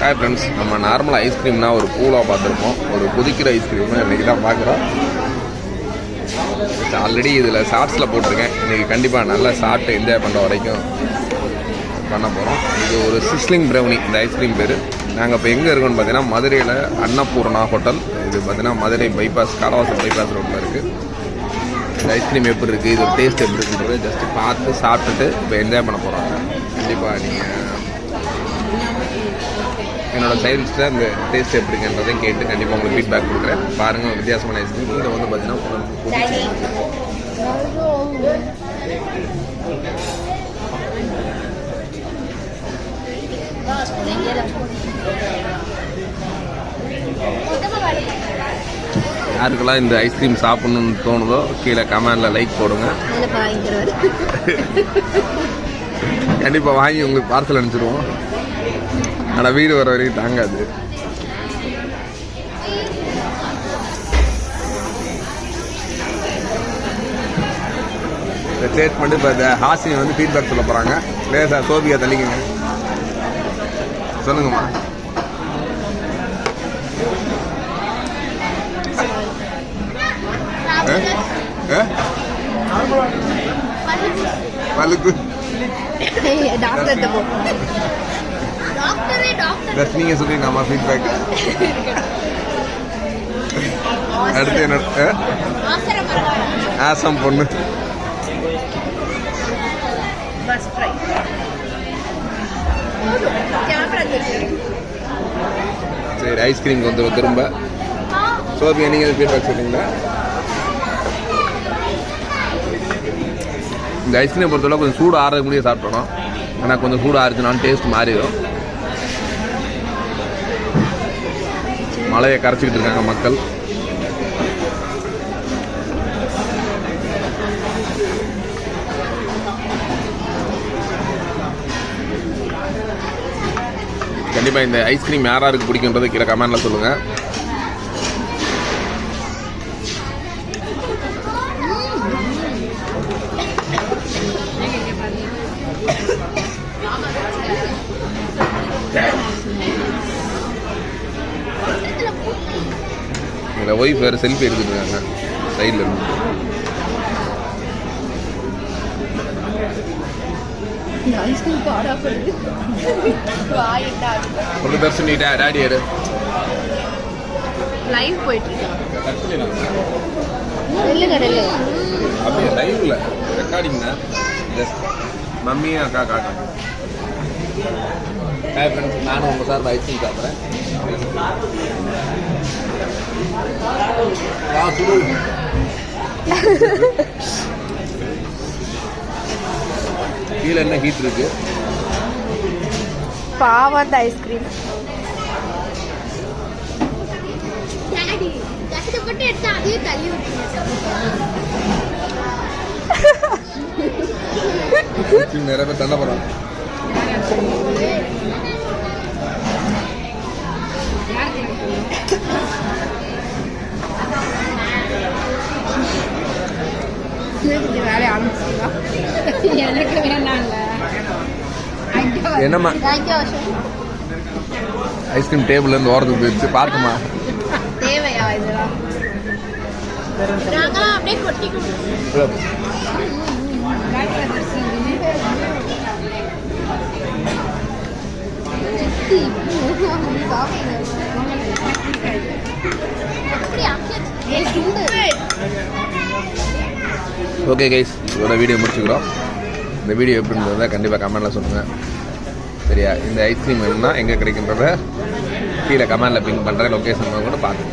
Hi friends நம்ம normal ஐஸ்கிரீம்னா ஒரு கூலாக பார்த்துருப்போம். ஒரு குதிக்கிற ஐஸ்கிரீம் இன்றைக்கி தான் பார்க்குறோம். ஆல்ரெடி இதில் ஷார்ட்ஸில் போட்டிருக்கேன். இன்றைக்கி கண்டிப்பாக நல்லா சாப்பிட்டு என்ஜாய் பண்ணுற வரைக்கும் பண்ண போகிறோம் இது ஒரு சிஸ்லிங் ப்ரௌனி இந்த ஐஸ்கிரீம் பேர். நாங்கள் இப்போ எங்கே இருக்கோம்னு பார்த்தீங்கன்னா மதுரையில் அன்னபூர்ணா ஹோட்டல் இது பார்த்தீங்கன்னா மதுரை பைபாஸ் காலவாசல் பைபாஸ் ரோட்டில் இருக்குது இந்த ஐஸ்கிரீம் எப்படி இருக்குது இது டேஸ்ட் எப்படி இருக்குன்றது ஜஸ்ட்டு பார்த்து சாப்பிட்டுட்டு இப்போ என்ஜாய் பண்ண போகிறாங்க கண்டிப்பாக நீங்கள் என்னோட சைல்ட்ஸில் அந்த டேஸ்ட் எப்படிங்கன்றதை கேட்டு கண்டிப்பாக உங்களுக்கு ஃபீட்பேக் கொடுக்குறேன். பாருங்கள் வித்தியாசமான ஐஸ்கிரீம் இங்கே வந்து பார்த்தீங்கன்னா. யாருக்கெல்லாம் இந்த ஐஸ்கிரீம் சாப்பிடணும்னு தோணுதோ கீழே கமெண்டில் லைக் போடுங்க. கண்டிப்பாக வாங்கி உங்களுக்கு பார்சல் அனுப்பிச்சிடுவோம். ஆனால் வீடு வர வரைக்கும் தாங்காது. டேஸ்ட் பண்ணி இப்போ இந்த ஹாசினி வந்து ஃபீட்பேக் சொல்ல போகிறாங்க லேசா சோபியா தள்ளிக்கங்க. சொல்லுங்கம்மா. ஆ? டாக்டர்கிட்ட போ. டாக்டரே நீங்கள் சொல்லிங்கம்மா ஃபீட்பேக் அடுத்து என்ன ஆசம் பொண்ணு. பஸ் ட்ரை சரி ஐஸ்கிரீம் வந்துடும் திரும்ப. சோபியா நீங்கள் ஃபீட்பேக் சொல்றீங்களா? இந்த ஐஸ்கிரீமை பொறுத்தவரை கொஞ்சம் சூடு ஆறதுக்கு முடிய சாப்பிட்டோம் ஆனால் கொஞ்சம் சூடு ஆறுச்சுனாலும் டேஸ்ட் மாறிடும். மழையை கரைச்சிக்கிட்டு இருக்காங்க மக்கள். கண்டிப்பாக இந்த ஐஸ்கிரீம் யாராருக்கு பிடிக்குன்றது கீழே கமெண்டில் சொல்லுங்கள் ஒய்ஃப் வேறு செல்ஃபி இருக்காங்க சைடில் இருந்து. ஒரு தர்ஷன் நீட்டா டாடி எடு லைவ் போயிட்டு இருக்கு நெல்லுங்க நெல்லுங்க அப்படியே லைவ்ல ரெக்கார்டிங்னா ஜஸ்ட் மம்மி அக்கா காக்கா. ஹாய் ஃப்ரெண்ட்ஸ் நானும் உங்கள் சார் ஐஸ்கிரீம் சாப்பிட்றேன். கீழே என்ன ஹீட் இருக்கு? பாவம் அந்த ஐஸ்கிரீம் டாடி கஷ்டப்பட்டு எடுத்து அதையும் தள்ளி நிறைய பேர் தள்ள போகிறாங்க வேலையை ஆரம்பிச்சிங்களா எனக்கு வேணாம்ல. என்னம்மா? ஐஸ்கிரீம் டேபிள்ல இருந்து ஓரத்துக்கு போயிடுச்சு. பார்க்குமா தேவையா இதெல்லாம்? நாங்களாம் அப்படியே கொட்டி கொடுப்போம் அப்படியா ஓகே கைஸ் இதோட வீடியோ முடிச்சுக்கிறோம். இந்த வீடியோ எப்படி இருந்ததா கண்டிப்பாக கமெண்ட்டில் சொல்லுங்கள் சரியா? இந்த ஐஸ்கிரீம் வேணும்னா எங்கே கிடைக்கின்றத கீழே கமெண்டில் பிங்க் பண்ணுற லொக்கேஷன் கூட பார்த்து